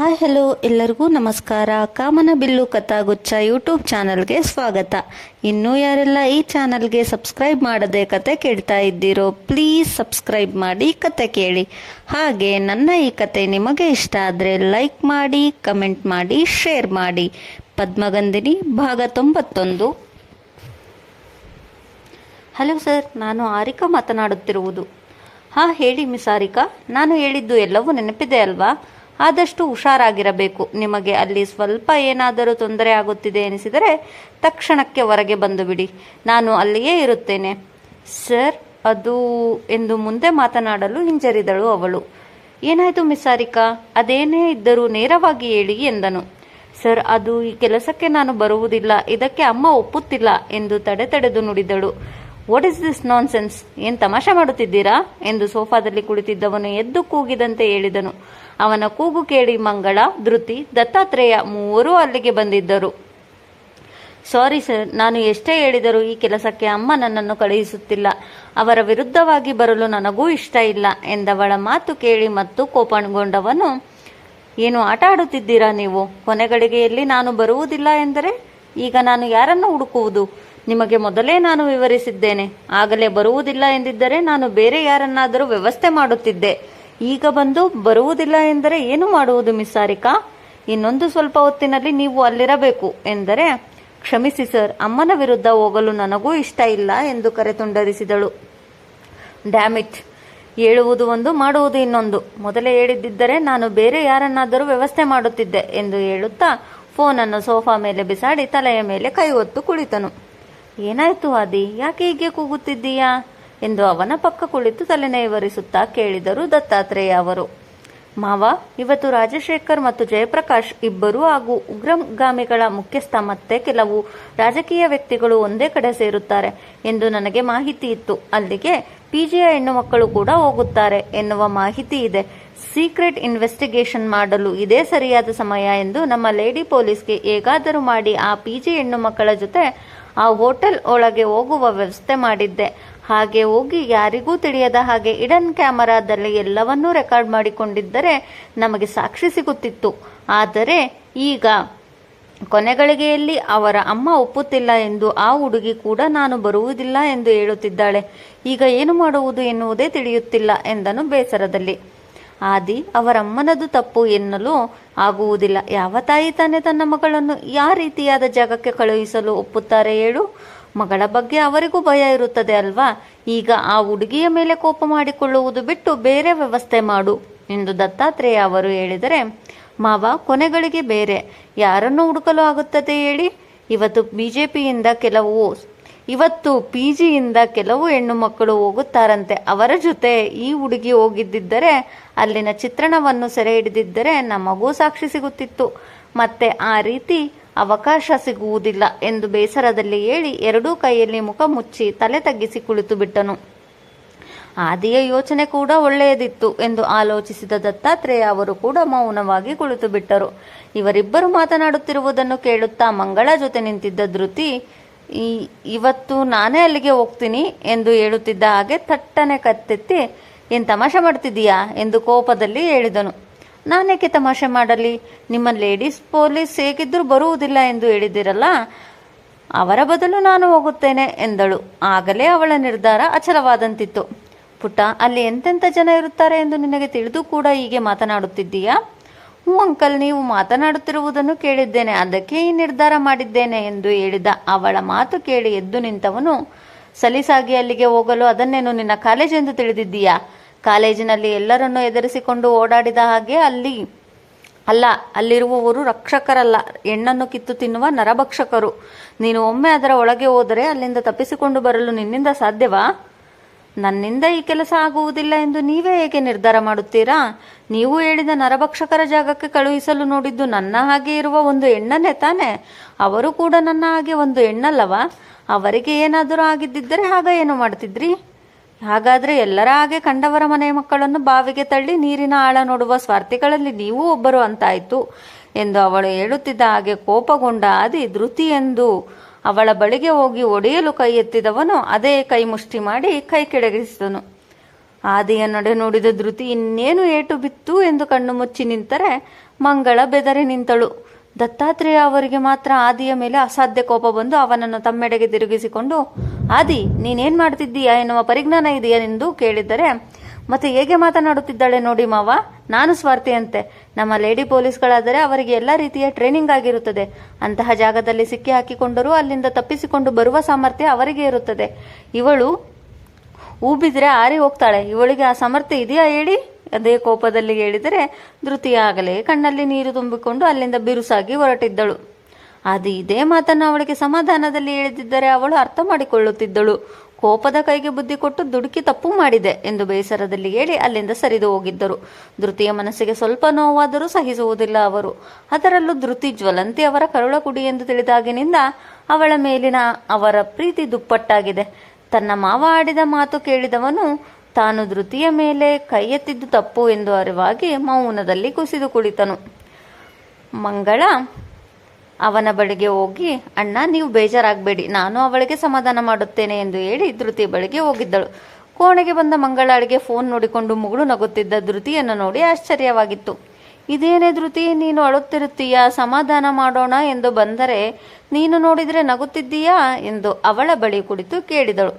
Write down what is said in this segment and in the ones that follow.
Hi hello ಎಲ್ಲರಿಗೂ ನಮಸ್ಕಾರ. ಕಾಮನ bill ಕಥಾಗುಚ್ಛ YouTube ಚಾನಲ್ಗೆ ಸ್ವಾಗತ. ಇನ್ನೂ ಯಾರೆಲ್ಲ ಈ ಚಾನಲ್ಗೆ ಸಬ್ಸ್ಕ್ರೈಬ್ ಮಾಡದೆ ಕತೆ ಕೇಳ್ತಾ ಇದ್ದೀರೋ ಪ್ಲೀಸ್ ಸಬ್ಸ್ಕ್ರೈಬ್ ಮಾಡಿ ಕತೆ ಕೇಳಿ. ಹಾಗೆ ನನ್ನ ಈ ಕತೆ ನಿಮಗೆ ಇಷ್ಟ ಆದರೆ ಲೈಕ್ ಮಾಡಿ ಕಮೆಂಟ್ ಮಾಡಿ ಶೇರ್ ಮಾಡಿ. ಪದ್ಮಗಂಧಿನಿ ಭಾಗ ತೊಂಬತ್ತೊಂದು. ಹಲೋ ಸರ್ ನಾನು ಆರಿಕಾ ಮಾತನಾಡುತ್ತಿರುವುದು. ಹಾಂ, ಹೇಳಿ ಮಿಸ್ ಆರಿಕಾ. ನಾನು ಹೇಳಿದ್ದು ಎಲ್ಲವೂ ನೆನಪಿದೆ ಅಲ್ವಾ? ಆದಷ್ಟು ಹುಷಾರಾಗಿರಬೇಕು. ನಿಮಗೆ ಅಲ್ಲಿ ಸ್ವಲ್ಪ ಏನಾದರೂ ತೊಂದರೆ ಆಗುತ್ತಿದೆ ಎನಿಸಿದರೆ ತಕ್ಷಣಕ್ಕೆ ಹೊರಗೆ ಬಂದು ಬಿಡಿ ನಾನು ಅಲ್ಲಿಯೇ ಇರುತ್ತೇನೆ. ಸರ್, ಅದು ಎಂದು ಮುಂದೆ ಮಾತನಾಡಲು ಹಿಂಜರಿದಳು ಅವಳು. ಏನಾಯಿತು ಮಿಸಾರಿಕಾ? ಅದೇನೇ ಇದ್ದರೂ ನೇರವಾಗಿ ಹೇಳಿ ಎಂದನು. ಸರ್, ಅದು ಈ ಕೆಲಸಕ್ಕೆ ನಾನು ಬರುವುದಿಲ್ಲ. ಇದಕ್ಕೆ ಅಮ್ಮ ಒಪ್ಪುತ್ತಿಲ್ಲ ಎಂದು ತಡೆ ತಡೆದು ನುಡಿದಳು. What is this nonsense ಏನ್ ತಮಾಷೆ ಮಾಡುತ್ತಿದ್ದೀರಾ? ಎಂದು ಸೋಫಾದಲ್ಲಿ ಕುಳಿತಿದ್ದವನು ಎದ್ದು ಕೂಗಿದಂತೆ ಹೇಳಿದನು. ಅವನ ಕೂಗು ಕೇಳಿ ಮಂಗಳ, ಧೃತಿ, ದತ್ತಾತ್ರೇಯ ಮೂವರೂ ಅಲ್ಲಿಗೆ ಬಂದಿದ್ದರು. ಸಾರಿ ಸರ್, ನಾನು ಎಷ್ಟೇ ಹೇಳಿದರೂ ಈ ಕೆಲಸಕ್ಕೆ ಅಮ್ಮ ನನ್ನನ್ನು ಕಳುಹಿಸುತ್ತಿಲ್ಲ. ಅವರ ವಿರುದ್ಧವಾಗಿ ಬರಲು ನನಗೂ ಇಷ್ಟ ಇಲ್ಲ ಎಂದವಳ ಮಾತು ಕೇಳಿ ಮತ್ತು ಕೋಪಗೊಂಡವನು, ಏನು ಆಟ ಆಡುತ್ತಿದ್ದೀರಾ ನೀವು? ಕೊನೆಗಳಿಗೆಯಲ್ಲಿ ನಾನು ಬರುವುದಿಲ್ಲ ಎಂದರೆ? ಈಗ ನಾನು ಯಾರನ್ನು ಹುಡುಕುವುದು? ನಿಮಗೆ ಮೊದಲೇ ನಾನು ವಿವರಿಸಿದ್ದೇನೆ. ಆಗಲೇ ಬರುವುದಿಲ್ಲ ಎಂದಿದ್ದರೆ ನಾನು ಬೇರೆ ಯಾರನ್ನಾದರೂ ವ್ಯವಸ್ಥೆ ಮಾಡುತ್ತಿದ್ದೆ. ಈಗ ಬಂದು ಬರುವುದಿಲ್ಲ ಎಂದರೆ ಏನು ಮಾಡುವುದು ಮಿಸ್ಸಾರಿಕಾ ಇನ್ನೊಂದು ಸ್ವಲ್ಪ ಹೊತ್ತಿನಲ್ಲಿ ನೀವು ಅಲ್ಲಿರಬೇಕು ಎಂದರೆ, ಕ್ಷಮಿಸಿ ಸರ್, ಅಮ್ಮನ ವಿರುದ್ಧ ಹೋಗಲು ನನಗೂ ಇಷ್ಟ ಇಲ್ಲ ಎಂದು ಕರೆ ತುಂಡರಿಸಿದಳು. ಡ್ಯಾಮಿಟ್ ಹೇಳುವುದು ಒಂದು, ಮಾಡುವುದು ಇನ್ನೊಂದು. ಮೊದಲೇ ಹೇಳಿದ್ದಿದ್ದರೆ ನಾನು ಬೇರೆ ಯಾರನ್ನಾದರೂ ವ್ಯವಸ್ಥೆ ಮಾಡುತ್ತಿದ್ದೆ ಎಂದು ಹೇಳುತ್ತಾ ಫೋನನ್ನು ಸೋಫಾ ಮೇಲೆ ಬಿಸಾಡಿ ತಲೆಯ ಮೇಲೆ ಕೈ ಹೊತ್ತು ಕುಳಿತನು. ಏನಾಯ್ತು ಆದಿ? ಯಾಕೆ ಹೀಗೆ ಕೂಗುತ್ತಿದ್ದೀಯಾ? ಎಂದು ಅವನ ಪಕ್ಕ ಕುಳಿತು ತಲೆನೈವರಿಸುತ್ತಾ ಕೇಳಿದರು ದತ್ತಾತ್ರೇಯ ಅವರು. ಮಾವ, ಇವತ್ತು ರಾಜಶೇಖರ್ ಮತ್ತು ಜಯಪ್ರಕಾಶ್ ಇಬ್ಬರು ಹಾಗೂ ಉಗ್ರಗಾಮಿಗಳ ಮುಖ್ಯಸ್ಥ ಮತ್ತೆ ಕೆಲವು ರಾಜಕೀಯ ವ್ಯಕ್ತಿಗಳು ಒಂದೇ ಕಡೆ ಸೇರುತ್ತಾರೆ ಎಂದು ನನಗೆ ಮಾಹಿತಿ ಇತ್ತು. ಅಲ್ಲಿಗೆ ಪಿಜಿಯ ಹೆಣ್ಣು ಮಕ್ಕಳು ಕೂಡ ಹೋಗುತ್ತಾರೆ ಎನ್ನುವ ಮಾಹಿತಿ ಇದೆ. ಸೀಕ್ರೆಟ್ ಇನ್ವೆಸ್ಟಿಗೇಷನ್ ಮಾಡಲು ಇದೇ ಸರಿಯಾದ ಸಮಯ ಎಂದು ನಮ್ಮ ಲೇಡಿ ಪೊಲೀಸ್ಗೆ ಹೇಗಾದರೂ ಮಾಡಿ ಆ ಪಿಜಿ ಹೆಣ್ಣು ಮಕ್ಕಳ ಜೊತೆ ಆ ಹೋಟೆಲ್ ಒಳಗೆ ಹೋಗುವ ವ್ಯವಸ್ಥೆ ಮಾಡಿದ್ದೆ. ಹಾಗೆ ಹೋಗಿ ಯಾರಿಗೂ ತಿಳಿಯದ ಹಾಗೆ ಇಡನ್ ಕ್ಯಾಮರಾದಲ್ಲಿ ಎಲ್ಲವನ್ನೂ ರೆಕಾರ್ಡ್ ಮಾಡಿಕೊಂಡಿದ್ದರೆ ನಮಗೆ ಸಾಕ್ಷಿ ಸಿಗುತ್ತಿತ್ತು. ಆದರೆ ಈಗ ಕೊನೆಗಳಿಗೆಯಲ್ಲಿ ಅವರ ಅಮ್ಮ ಒಪ್ಪುತ್ತಿಲ್ಲ ಎಂದು ಆ ಹುಡುಗಿ ಕೂಡ ನಾನು ಬರುವುದಿಲ್ಲ ಎಂದು ಹೇಳುತ್ತಿದ್ದಾಳೆ. ಈಗ ಏನು ಮಾಡುವುದು ಎನ್ನುವುದೇ ತಿಳಿಯುತ್ತಿಲ್ಲ ಎಂದನು ಬೇಸರದಲ್ಲಿ. ಆದಿ ಅವರಮ್ಮನದು ತಪ್ಪು ಎನ್ನಲು ಆಗುವುದಿಲ್ಲ. ಯಾವ ತಾಯಿ ತಾನೇ ತನ್ನ ಮಗಳನ್ನು ಯಾವ ರೀತಿಯಾದ ಜಾಗಕ್ಕೆ ಕಳುಹಿಸಲು ಒಪ್ಪುತ್ತಾರೆ ಹೇಳು. ಮಗಳ ಬಗ್ಗೆ ಅವರಿಗೂ ಭಯ ಇರುತ್ತದೆ ಅಲ್ವಾ? ಈಗ ಆ ಹುಡುಗಿಯ ಮೇಲೆ ಕೋಪ ಮಾಡಿಕೊಳ್ಳುವುದು ಬಿಟ್ಟು ಬೇರೆ ವ್ಯವಸ್ಥೆ ಮಾಡು ಎಂದು ದತ್ತಾತ್ರೇಯ ಅವರು ಹೇಳಿದರೆ, ಮಾವ, ಕೊನೆಗಳಿಗೆ ಬೇರೆ. ಯಾರನ್ನು ಹುಡುಕಲು ಆಗುತ್ತದೆ ಹೇಳಿ? ಇವತ್ತು ಬಿ ಜೆ ಪಿಯಿಂದ ಕೆಲವು, ಇವತ್ತು ಪಿ ಜಿಯಿಂದ ಕೆಲವು ಹೆಣ್ಣು ಮಕ್ಕಳು ಹೋಗುತ್ತಾರಂತೆ. ಅವರ ಜೊತೆ ಈ ಹುಡುಗಿ ಹೋಗಿದ್ದಿದ್ದರೆ, ಅಲ್ಲಿನ ಚಿತ್ರಣವನ್ನು ಸೆರೆ ಹಿಡಿದಿದ್ದರೆ ನಮಗೂ ಸಾಕ್ಷಿ ಸಿಗುತ್ತಿತ್ತು. ಮತ್ತೆ ಆ ರೀತಿ ಅವಕಾಶ ಸಿಗುವುದಿಲ್ಲ ಎಂದು ಬೇಸರದಲ್ಲಿ ಹೇಳಿ ಎರಡೂ ಕೈಯಲ್ಲಿ ಮುಖ ಮುಚ್ಚಿ ತಲೆ ತಗ್ಗಿಸಿ ಕುಳಿತು ಬಿಟ್ಟನು. ಆದಿಯ ಯೋಚನೆ ಕೂಡ ಒಳ್ಳೆಯದಿತ್ತು ಎಂದು ಆಲೋಚಿಸಿದ ದತ್ತಾತ್ರೇಯ ಅವರು ಕೂಡ ಮೌನವಾಗಿ ಕುಳಿತು ಬಿಟ್ಟರು. ಇವರಿಬ್ಬರು ಮಾತನಾಡುತ್ತಿರುವುದನ್ನು ಕೇಳುತ್ತಾ ಮಂಗಳ ಜೊತೆ ನಿಂತಿದ್ದ ಧೃತಿ, ಈ, ಇವತ್ತು ನಾನೇ ಅಲ್ಲಿಗೆ ಹೋಗ್ತೀನಿ ಎಂದು ಹೇಳುತ್ತಿದ್ದ ಹಾಗೆ ಥಟ್ಟನೆ ಕತ್ತೆತ್ತಿ, ಏನ್ ತಮಾಷೆ ಮಾಡ್ತಿದ್ದೀಯಾ ಎಂದು ಕೋಪದಲ್ಲಿ ಹೇಳಿದನು. ನಾನೇಕೆ ತಮಾಷೆ ಮಾಡಲಿ? ನಿಮ್ಮ ಲೇಡೀಸ್ ಪೊಲೀಸ್ ಹೇಗಿದ್ರೂ ಬರುವುದಿಲ್ಲ ಎಂದು ಹೇಳಿದಿರಲ್ಲ ಅವರ ಬದಲು ನಾನು ಹೋಗುತ್ತೇನೆ ಎಂದಳು. ಆಗಲೇ ಅವಳ ನಿರ್ಧಾರ ಅಚಲವಾದಂತಿತ್ತು. ಪುಟ್ಟ ಅಲ್ಲಿ ಎಂತೆಂಥ ಜನ ಇರುತ್ತಾರೆ ಎಂದು ನಿನಗೆ ತಿಳಿದು ಕೂಡ ಹೀಗೆ ಮಾತನಾಡುತ್ತಿದ್ದೀಯಾ? ಹ್ಞೂ ಅಂಕಲ್, ನೀವು ಮಾತನಾಡುತ್ತಿರುವುದನ್ನು ಕೇಳಿದ್ದೇನೆ. ಅದಕ್ಕೆ ಈ ನಿರ್ಧಾರ ಮಾಡಿದ್ದೇನೆ ಎಂದು ಹೇಳಿದ ಅವಳ ಮಾತು ಕೇಳಿ ಎದ್ದು ನಿಂತವನು, ಸಲೀಸಾಗಿ ಅಲ್ಲಿಗೆ ಹೋಗಲು ಅದನ್ನೇನು ನಿನ್ನ ಕಾಲೇಜ್ ಎಂದು ತಿಳಿದಿದ್ದೀಯಾ? ಕಾಲೇಜಿನಲ್ಲಿ ಎಲ್ಲರನ್ನು ಎದುರಿಸಿಕೊಂಡು ಓಡಾಡಿದ ಹಾಗೆ ಅಲ್ಲಿ, ಅಲ್ಲ, ಅಲ್ಲಿರುವವರು ರಕ್ಷಕರಲ್ಲ. ಹೆಣ್ಣನ್ನು ಕಿತ್ತು ತಿನ್ನುವ ನರಭಕ್ಷಕರು. ನೀನು ಒಮ್ಮೆ ಅದರ ಒಳಗೆ ಹೋದರೆ ಅಲ್ಲಿಂದ ತಪ್ಪಿಸಿಕೊಂಡು ಬರಲು ನಿನ್ನಿಂದ ಸಾಧ್ಯವಾ? ನನ್ನಿಂದ ಈ ಕೆಲಸ ಆಗುವುದಿಲ್ಲ ಎಂದು ನೀವೇ ಹೇಗೆ ನಿರ್ಧಾರ ಮಾಡುತ್ತೀರಾ? ನೀವು ಹೇಳಿದ ನರಭಕ್ಷಕರ ಜಾಗಕ್ಕೆ ಕಳುಹಿಸಲು ನೋಡಿದ್ದು ನನ್ನ ಹಾಗೆ ಇರುವ ಒಂದು ಹೆಣ್ಣನ್ನೇ ತಾನೆ. ಅವರು ಕೂಡ ನನ್ನ ಹಾಗೆ ಒಂದು ಹೆಣ್ಣಲ್ಲವಾ? ಅವರಿಗೆ ಏನಾದರೂ ಆಗಿದ್ದಿದ್ದರೆ ಆಗ ಏನು ಮಾಡ್ತಿದ್ರಿ ಹಾಗಾದ್ರೆ ಎಲ್ಲರ ಹಾಗೆ ಕಂಡವರ ಮನೆ ಮಕ್ಕಳನ್ನು ಬಾವಿಗೆ ತಳ್ಳಿ ನೀರಿನ ಆಳ ನೋಡುವ ಸ್ವಾರ್ಥಿಗಳಲ್ಲಿ ನೀವು ಒಬ್ಬರು ಅಂತಾಯ್ತು ಎಂದು ಅವಳು ಹೇಳುತ್ತಿದ್ದ ಹಾಗೆ ಕೋಪಗೊಂಡ ಆದಿ ಧೃತಿ ಎಂದು ಅವಳ ಬಳಿಗೆ ಹೋಗಿ ಒಡೆಯಲು ಕೈ ಎತ್ತಿದವನು ಅದೇ ಕೈ ಮುಷ್ಟಿ ಮಾಡಿ ಕೈ ಕೆಳಗಿಸಿದನು ಆದಿಯ ನಡೆ ನೋಡಿದ ಧೃತಿ ಇನ್ನೇನು ಏಟು ಬಿತ್ತು ಎಂದು ಕಣ್ಣು ಮುಚ್ಚಿ ನಿಂತರೆ ಮಂಗಳ ಬೆದರಿ ನಿಂತಳು. ದತ್ತಾತ್ರೇಯ ಅವರಿಗೆ ಮಾತ್ರ ಆದಿಯ ಮೇಲೆ ಅಸಾಧ್ಯ ಕೋಪ ಬಂದು ಅವನನ್ನು ತಮ್ಮೆಡೆಗೆ ತಿರುಗಿಸಿಕೊಂಡು, ಆದಿ, ನೀನೇನ್ ಮಾಡ್ತಿದ್ದೀಯಾ ಎನ್ನುವ ಪರಿಜ್ಞಾನ ಇದೆಯಾ ಎಂದು ಕೇಳಿದರೆ ಮತ್ತೆ ಹೇಗೆ ಮಾತನಾಡುತ್ತಿದ್ದಾಳೆ ನೋಡಿ ಮಾವ, ನಾನು ಸ್ವಾರ್ಥಿಯಂತೆ. ನಮ್ಮ ಲೇಡಿ ಪೊಲೀಸ್ಗಳಾದರೆ ಅವರಿಗೆ ಎಲ್ಲ ರೀತಿಯ ಟ್ರೈನಿಂಗ್ ಆಗಿರುತ್ತದೆ. ಅಂತಹ ಜಾಗದಲ್ಲಿ ಸಿಕ್ಕಿ ಹಾಕಿಕೊಂಡರೂ ಅಲ್ಲಿಂದ ತಪ್ಪಿಸಿಕೊಂಡು ಬರುವ ಸಾಮರ್ಥ್ಯ ಅವರಿಗೆ ಇರುತ್ತದೆ. ಇವಳು ಹೂ ಆರಿ ಹೋಗ್ತಾಳೆ. ಇವಳಿಗೆ ಆ ಸಾಮರ್ಥ್ಯ ಇದೆಯಾ ಹೇಳಿ? ಅದೇ ಕೋಪದಲ್ಲಿ ಹೇಳಿದರೆ ಧೃತಿಯಾಗಲೇ ಕಣ್ಣಲ್ಲಿ ನೀರು ತುಂಬಿಕೊಂಡು ಅಲ್ಲಿಂದ ಬಿರುಸಾಗಿ ಹೊರಟಿದ್ದಳು. ಅದು ಇದೇ ಮಾತನ್ನು ಅವಳಿಗೆ ಸಮಾಧಾನದಲ್ಲಿ ಹೇಳಿದ್ದರೆ ಅವಳು ಅರ್ಥ ಮಾಡಿಕೊಳ್ಳುತ್ತಿದ್ದಳು. ಕೋಪದ ಕೈಗೆ ಬುದ್ಧಿ ಕೊಟ್ಟು ದುಡುಕಿ ತಪ್ಪು ಮಾಡಿದೆ ಎಂದು ಬೇಸರದಲ್ಲಿ ಹೇಳಿ ಅಲ್ಲಿಂದ ಸರಿದು ಹೋಗಿದ್ದರು. ಧೃತಿಯ ಮನಸ್ಸಿಗೆ ಸ್ವಲ್ಪ ನೋವಾದರೂ ಸಹಿಸುವುದಿಲ್ಲ ಅವರು. ಅದರಲ್ಲೂ ಧೃತಿ ಜ್ವಲಂತಿ ಅವರ ಕರುಳ ಕುಡಿ ಎಂದು ತಿಳಿದಾಗಿನಿಂದ ಅವಳ ಮೇಲಿನ ಅವರ ಪ್ರೀತಿ ದುಪ್ಪಟ್ಟಾಗಿದೆ. ತನ್ನ ಮಾವ ಆಡಿದ ಮಾತು ಕೇಳಿದವನು ತಾನು ಧೃತಿಯ ಮೇಲೆ ಕೈ ಎತ್ತಿದ್ದು ತಪ್ಪು ಎಂದು ಅರಿವಾಗಿ ಮೌನದಲ್ಲಿ ಕುಸಿದು ಕುಳಿತನು. ಮಂಗಳ, ಅವನ ಬಳಿಗೆ ಹೋಗಿ, ಅಣ್ಣ, ನೀವು ಬೇಜಾರಾಗಬೇಡಿ, ನಾನು ಅವಳಿಗೆ ಸಮಾಧಾನ ಮಾಡುತ್ತೇನೆ ಎಂದು ಹೇಳಿ ಧೃತಿ ಬಳಿಗೆ ಹೋಗಿದ್ದಳು. ಕೋಣೆಗೆ ಬಂದ ಮಂಗಳಾಳಿಗೆ ಫೋನ್ ನೋಡಿಕೊಂಡು ಮುಗುಳು ನಗುತ್ತಿದ್ದ ಧೃತಿಯನ್ನು ನೋಡಿ ಆಶ್ಚರ್ಯವಾಗಿತ್ತು. ಇದೇನೇ ಧೃತಿ, ನೀನು ಅಳುತ್ತಿರುತ್ತೀಯಾ, ಸಮಾಧಾನ ಮಾಡೋಣ ಎಂದು ಬಂದರೆ ನೀನು ನೋಡಿದರೆ ನಗುತ್ತಿದ್ದೀಯಾ ಎಂದು ಅವಳ ಬಳಿ ಕುಳಿತು ಕೇಳಿದಳು.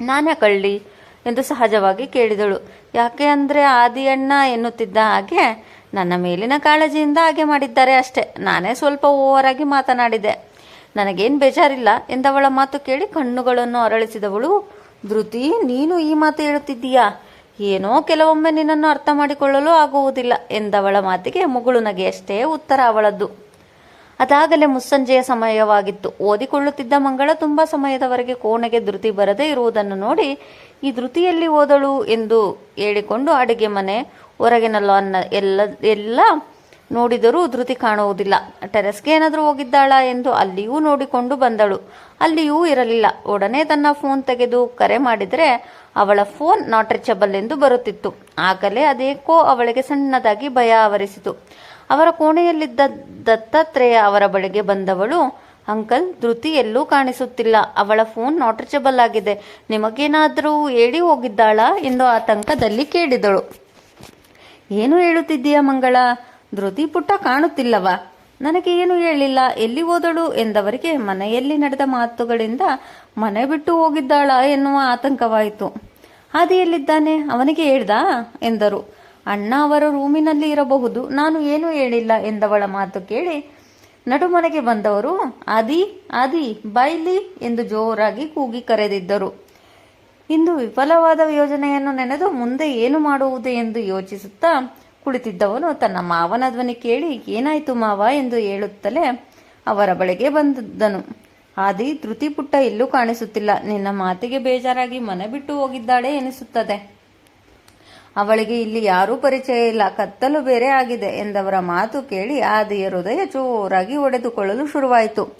ನಾನೇ ಕಳ್ಳಿ ಎಂದು ಸಹಜವಾಗಿ ಕೇಳಿದಳು. ಯಾಕೆ ಅಂದರೆ ಆದಿಯಣ್ಣ ಎನ್ನುತ್ತಿದ್ದ ಹಾಗೆ ನನ್ನ ಮೇಲಿನ ಕಾಳಜಿಯಿಂದ ಹಾಗೆ ಮಾಡಿದ್ದಾರೆ ಅಷ್ಟೇ. ನಾನೇ ಸ್ವಲ್ಪ ಓವರಾಗಿ ಮಾತನಾಡಿದೆ. ನನಗೇನು ಬೇಜಾರಿಲ್ಲ ಎಂದವಳ ಮಾತು ಕೇಳಿ ಕಣ್ಣುಗಳನ್ನು ಅರಳಿಸಿದವಳು, ಧೃತಿ, ನೀನು ಈ ಮಾತು ಹೇಳುತ್ತಿದ್ದೀಯಾ? ಏನೋ ಕೆಲವೊಮ್ಮೆ ನಿನ್ನನ್ನು ಅರ್ಥ ಮಾಡಿಕೊಳ್ಳಲು ಆಗುವುದಿಲ್ಲ ಎಂದವಳ ಮಾತಿಗೆ ಮುಗುಳು ನಗೆಯಷ್ಟೇ ಉತ್ತರ ಅವಳದ್ದು. ಅದಾಗಲೇ ಮುಸ್ಸಂಜೆಯ ಸಮಯವಾಗಿತ್ತು. ಓದಿಕೊಳ್ಳುತ್ತಿದ್ದ ಮಂಗಳ ತುಂಬ ಸಮಯದವರೆಗೆ ಕೋಣೆಗೆ ಧೃತಿ ಬರದೇ ಇರುವುದನ್ನು ನೋಡಿ, ಈ ಧೃತಿಯಲ್ಲಿ ಓದಳು ಎಂದು ಹೇಳಿಕೊಂಡು ಅಡುಗೆ ಮನೆ ಹೊರಗಿನ ಲಾನ್ನ ಎಲ್ಲ ಎಲ್ಲ ನೋಡಿದರೂ ಧೃತಿ ಕಾಣುವುದಿಲ್ಲ. ಟೆರೆಸ್ಗೆ ಏನಾದರೂ ಹೋಗಿದ್ದಾಳ ಎಂದು ಅಲ್ಲಿಯೂ ನೋಡಿಕೊಂಡು ಬಂದಳು. ಅಲ್ಲಿಯೂ ಇರಲಿಲ್ಲ. ಒಡನೆ ತನ್ನ ಫೋನ್ ತೆಗೆದು ಕರೆ ಮಾಡಿದರೆ ಅವಳ ಫೋನ್ ನಾಟ್ ರೀಚಬಲ್ ಎಂದು ಬರುತ್ತಿತ್ತು. ಆಗಲೇ ಅದೇಕೋ ಅವಳಿಗೆ ಸಣ್ಣದಾಗಿ ಭಯ ಆವರಿಸಿತು. ಅವರ ಕೋಣೆಯಲ್ಲಿದ್ದ ದತ್ತಾತ್ರೇಯ ಅವರ ಬಳಿಗೆ ಬಂದವಳು, ಅಂಕಲ್, ಧೃತಿ ಎಲ್ಲೂ ಕಾಣಿಸುತ್ತಿಲ್ಲ. ಅವಳ ಫೋನ್ ನಾಟ್ ರೀಚಬಲ್ ಆಗಿದೆ. ನಿಮಗೇನಾದರೂ ಹೇಳಿ ಹೋಗಿದ್ದಾಳಾ? ಎಂದು ಆತಂಕದಲ್ಲಿ ಕೇಳಿದಳು. ಏನು ಹೇಳುತ್ತಿದ್ದೀಯ ಮಂಗಳ? ಧೃತಿ ಪುಟ್ಟ ಕಾಣುತ್ತಿಲ್ಲವ? ನನಗೆ ಏನು ಹೇಳಿಲ್ಲ? ಎಲ್ಲಿ ಹೋದಳು? ಎಂದವರಿಗೆ ಮನೆಯಲ್ಲಿ ನಡೆದ ಮಾತುಗಳಿಂದ ಮನೆ ಬಿಟ್ಟು ಹೋಗಿದ್ದಾಳಾ ಎನ್ನುವ ಆತಂಕವಾಯಿತು. ಹಾದಿಯಲ್ಲಿದ್ದಾನೆ. ಅವನಿಗೆ ಹೇಳ್ದಾ? ಎಂದರು. ಅಣ್ಣ ಅವರ ರೂಮಿನಲ್ಲಿ ಇರಬಹುದು, ನಾನು ಏನೂ ಹೇಳಿಲ್ಲ ಎಂದವಳ ಮಾತು ಕೇಳಿ ನಡುಮನೆಗೆ ಬಂದವರು ಆದಿ ಆದಿ ಬೈಲಿ ಎಂದು ಜೋರಾಗಿ ಕೂಗಿ ಕರೆದಿದ್ದರು. ಇಂದು ವಿಫಲವಾದ ಯೋಜನೆಯನ್ನು ನೆನೆದು ಮುಂದೆ ಏನು ಮಾಡುವುದು ಎಂದು ಯೋಚಿಸುತ್ತಾ ಕುಳಿತಿದ್ದವನು ತನ್ನ ಮಾವನ ಧ್ವನಿ ಕೇಳಿ, ಏನಾಯ್ತು ಮಾವ? ಎಂದು ಹೇಳುತ್ತಲೇ ಅವರ ಬಳಿಗೆ ಬಂದಿದ್ದನು ಆದಿ ಧೃತಿ ಪುಟ್ಟ ಎಲ್ಲೂ ಕಾಣಿಸುತ್ತಿಲ್ಲ. ನಿನ್ನ ಮಾತಿಗೆ ಬೇಜಾರಾಗಿ ಮನೆ ಬಿಟ್ಟು ಹೋಗಿದ್ದಾಳೆ ಎನಿಸುತ್ತದೆ. ಅವಳಿಗೆ ಇಲ್ಲಿ ಯಾರೂ ಪರಿಚಯ ಇಲ್ಲ. ಕತ್ತಲು ಬೇರೆ ಆಗಿದೆ ಎಂದವರ ಮಾತು ಕೇಳಿ ಆದಿಯ ಹೃದಯ ಜೋರಾಗಿ ಒಡೆದುಕೊಳ್ಳಲು ಶುರುವಾಯಿತು.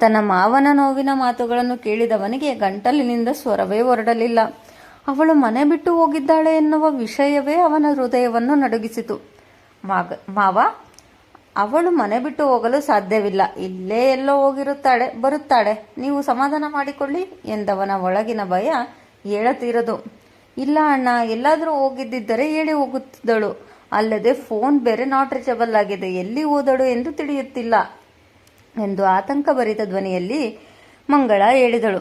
ತನ್ನ ಮಾವನ ನೋವಿನ ಮಾತುಗಳನ್ನು ಕೇಳಿದವನಿಗೆ ಗಂಟಲಿನಿಂದ ಸ್ವರವೇ ಹೊರಡಲಿಲ್ಲ. ಅವಳು ಮನೆ ಬಿಟ್ಟು ಹೋಗಿದ್ದಾಳೆ ಎನ್ನುವ ವಿಷಯವೇ ಅವನ ಹೃದಯವನ್ನು ನಡುಗಿಸಿತು. ಮಾವ, ಅವಳು ಮನೆ ಬಿಟ್ಟು ಹೋಗಲು ಸಾಧ್ಯವಿಲ್ಲ. ಇಲ್ಲೇ ಎಲ್ಲೋ ಹೋಗಿರುತ್ತಾಳೆ, ಬರುತ್ತಾಳೆ. ನೀವು ಸಮಾಧಾನ ಮಾಡಿಕೊಳ್ಳಿ ಎಂದವನ ಒಳಗಿನ ಭಯ ಹೇಳತೀರದು ಇಲ್ಲ ಅಣ್ಣ, ಎಲ್ಲಾದರೂ ಹೋಗಿದ್ದಿದ್ದರೆ ಹೇಳಿ ಹೋಗುತ್ತಿದ್ದಳು. ಅಲ್ಲದೆ ಫೋನ್ ಬೇರೆ ನಾಟ್ ರೀಚಬಲ್ ಆಗಿದೆ, ಎಲ್ಲಿ ಹೋದಳು ಎಂದು ತಿಳಿಯುತ್ತಿಲ್ಲ ಎಂದು ಆತಂಕ ಭರಿತ ಧ್ವನಿಯಲ್ಲಿ ಮಂಗಳ ಹೇಳಿದಳು.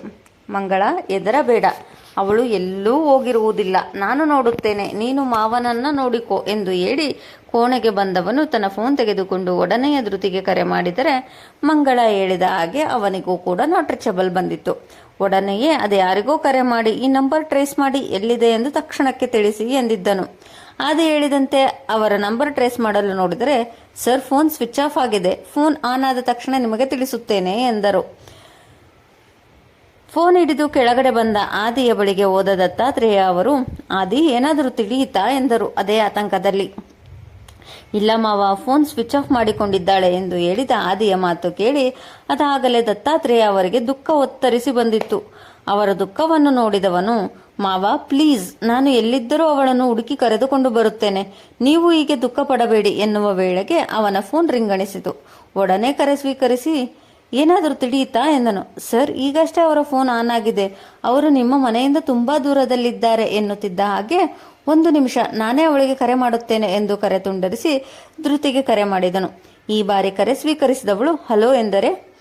ಮಂಗಳ, ಎದರಬೇಡ. ಅವಳು ಎಲ್ಲೂ ಹೋಗಿರುವುದಿಲ್ಲ. ನಾನು ನೋಡುತ್ತೇನೆ, ನೀನು ಮಾವನನ್ನ ನೋಡಿಕೋ ಎಂದು ಹೇಳಿ ಕೋಣೆಗೆ ಬಂದವನು ತನ್ನ ಫೋನ್ ತೆಗೆದುಕೊಂಡು ಒಡನೆಯ ಧೃತಿಗೆ ಕರೆ ಮಾಡಿದರೆ ಮಂಗಳ ಹೇಳಿದ ಹಾಗೆ ಅವನಿಗೂ ಕೂಡ ನಾಟ್ ರೀಚಬಲ್ ಬಂದಿತ್ತು. ಒಡನೆಯೇ, ಅದು ಯಾರಿಗೋ ಕರೆ ಮಾಡಿ, ಈ ನಂಬರ್ ಟ್ರೇಸ್ ಮಾಡಿ ಎಲ್ಲಿದೆ ಎಂದು ತಕ್ಷಣಕ್ಕೆ ತಿಳಿಸಿ ಎಂದಿದ್ದನು. ಅದು ಹೇಳಿದಂತೆ ಅವರ ನಂಬರ್ ಟ್ರೇಸ್ ಮಾಡಲು ನೋಡಿದರೆ, ಸರ್ ಫೋನ್ ಸ್ವಿಚ್ ಆಫ್ ಆಗಿದೆ. ಫೋನ್ ಆನ್ ಆದ ತಕ್ಷಣ ನಿಮಗೆ ತಿಳಿಸುತ್ತೇನೆ ಎಂದರು. ಫೋನ್ ಹಿಡಿದು ಕೆಳಗಡೆ ಬಂದ ಆದಿಯ ಬಳಿಗೆ ಹೋದ ದತ್ತಾತ್ರೇಯ ಅವರು, ಆದಿ, ಏನಾದರೂ ತಿಳಿಯುತ್ತಾ ಎಂದರು. ಅದೇ ಆತಂಕದಲ್ಲಿ. ಇಲ್ಲ ಮಾವ, ಫೋನ್ ಸ್ವಿಚ್ ಆಫ್ ಮಾಡಿಕೊಂಡಿದ್ದಾಳೆ ಎಂದು ಹೇಳಿದ ಆದಿಯ ಮಾತು ಕೇಳಿ ಅದಾಗಲೇ ದತ್ತಾತ್ರೇಯ ಅವರಿಗೆ ದುಃಖ ಒತ್ತರಿಸಿ ಬಂದಿತ್ತು. ಅವರ ದುಃಖವನ್ನು ನೋಡಿದವನು, ಮಾವ, ಪ್ಲೀಸ್, ನಾನು ಎಲ್ಲಿದ್ದರೂ ಅವಳನ್ನು ಹುಡುಕಿ ಕರೆದುಕೊಂಡು ಬರುತ್ತೇನೆ. ನೀವು ಹೀಗೆ ದುಃಖ ಪಡಬೇಡಿ ಎನ್ನುವ ವೇಳೆಗೆ ಅವನ ಫೋನ್ ರಿಂಗಣಿಸಿತು ಒಡನೆ ಕರೆ ಸ್ವೀಕರಿಸಿ ಏನಾದರೂ ತಿಳಿಯುತ್ತಾ ಎಂದನು. ಸರ್, ಈಗಷ್ಟೇ ಅವರ ಫೋನ್ ಆನ್ ಆಗಿದೆ. ಅವರು ನಿಮ್ಮ ಮನೆಯಿಂದ ತುಂಬಾ ದೂರದಲ್ಲಿದ್ದಾರೆ ಎನ್ನುತ್ತಿದ್ದ ಹಾಗೆ ಒಂದು ನಿಮಿಷ, ನಾನೇ ಅವಳಿಗೆ ಕರೆ ಮಾಡುತ್ತೇನೆ ಎಂದು ಕರೆ ತುಂಡರಿಸಿ ಧೃತಿಗೆ ಕರೆ ಮಾಡಿದನು. ಈ ಬಾರಿ ಕರೆ ಸ್ವೀಕರಿಸಿದವಳು, ಹಲೋ ಎಂದರೆ,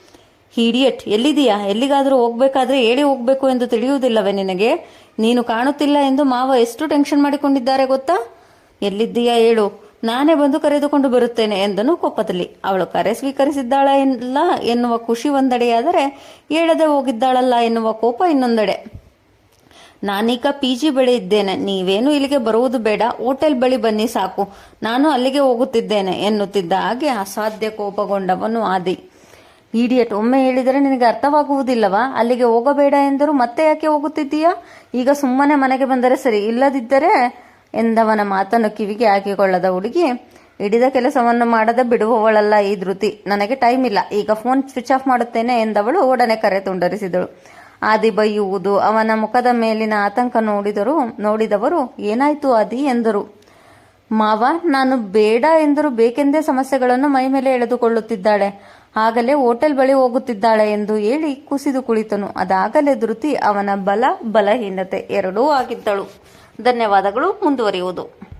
ಹೀಡಿಯಟ್ ಎಲ್ಲಿದೆಯಾ ಎಲ್ಲಿಗಾದರೂ ಹೋಗ್ಬೇಕಾದ್ರೆ ಹೇಳಿ ಹೋಗ್ಬೇಕು ಎಂದು ತಿಳಿಯುವುದಿಲ್ಲವೇ ನಿನಗೆ? ನೀನು ಕಾಣುತ್ತಿಲ್ಲ ಎಂದು ಮಾವ ಎಷ್ಟು ಟೆನ್ಷನ್ ಮಾಡಿಕೊಂಡಿದ್ದಾರೆ ಗೊತ್ತಾ? ಎಲ್ಲಿದ್ದೀಯಾ ಹೇಳು. ನಾನೇ ಬಂದು ಕರೆದುಕೊಂಡು ಬರುತ್ತೇನೆ ಎಂದನು ಕೋಪದಲ್ಲಿ. ಅವಳು ಕರೆ ಸ್ವೀಕರಿಸಿದ್ದಾಳ ಇಲ್ಲ ಎನ್ನುವ ಖುಷಿ ಒಂದೆಡೆಯಾದರೆ ಹೇಳದೆ ಹೋಗಿದ್ದಾಳಲ್ಲ ಎನ್ನುವ ಕೋಪ ಇನ್ನೊಂದೆಡೆ. ನಾನೀಗ ಪಿ ಜಿ ಬಳಿ ಇದ್ದೇನೆ. ನೀವೇನು ಇಲ್ಲಿಗೆ ಬರುವುದು ಬೇಡ. ಹೋಟೆಲ್ ಬಳಿ ಬನ್ನಿ ಸಾಕು. ನಾನು ಅಲ್ಲಿಗೆ ಹೋಗುತ್ತಿದ್ದೇನೆ ಎನ್ನುತ್ತಿದ್ದ ಹಾಗೆ ಅಸಾಧ್ಯ ಕೋಪಗೊಂಡವನು ಆದಿ. ಈಡಿಯಟ್, ಒಮ್ಮೆ ಹೇಳಿದರೆ ನಿನಗೆ ಅರ್ಥವಾಗುವುದಿಲ್ಲವಾ? ಅಲ್ಲಿಗೆ ಹೋಗಬೇಡ ಎಂದರು ಮತ್ತೆ ಯಾಕೆ ಹೋಗುತ್ತಿದ್ದೀಯಾ? ಈಗ ಸುಮ್ಮನೆ ಮನೆಗೆ ಬಂದರೆ ಸರಿ. ಇಲ್ಲದಿದ್ದರೆ ಎಂದವನ ಮಾತನ್ನು ಕಿವಿಗೆ ಹಾಕಿಕೊಳ್ಳದ ಹುಡುಗಿ, ಹಿಡಿದ ಕೆಲಸವನ್ನು ಮಾಡದ ಬಿಡುವವಳಲ್ಲ ಈ ಧೃತಿ. ನನಗೆ ಟೈಮ್ ಇಲ್ಲ. ಈಗ ಫೋನ್ ಸ್ವಿಚ್ ಆಫ್ ಮಾಡುತ್ತೇನೆ ಎಂದವಳು ಒಡನೆ ಕರೆ ತುಂಡರಿಸಿದಳು. ಆದಿ ಬೈಯುವುದು, ಅವನ ಮುಖದ ಮೇಲಿನ ಆತಂಕ ನೋಡಿದರು, ನೋಡಿದವರು, ಏನಾಯ್ತು ಆದಿ ಎಂದರು. ಮಾವ, ನಾನು ಬೇಡ ಎಂದರು, ಬೇಕೆಂದೇ ಸಮಸ್ಯೆಗಳನ್ನು ಮೈ ಮೇಲೆ ಎಳೆದುಕೊಳ್ಳುತ್ತಿದ್ದಾಳೆ. ಆಗಲೇ ಹೋಟೆಲ್ ಬಳಿ ಹೋಗುತ್ತಿದ್ದಾಳೆ ಎಂದು ಹೇಳಿ ಕುಸಿದು ಕುಳಿತನು. ಅದಾಗಲೇ ಧೃತಿ ಅವನ ಬಲ, ಬಲಹೀನತೆ ಎರಡೂ ಆಗಿದ್ದಳು. ಧನ್ಯವಾದಗಳು ಮುಂದುವರಿಯುವುದು.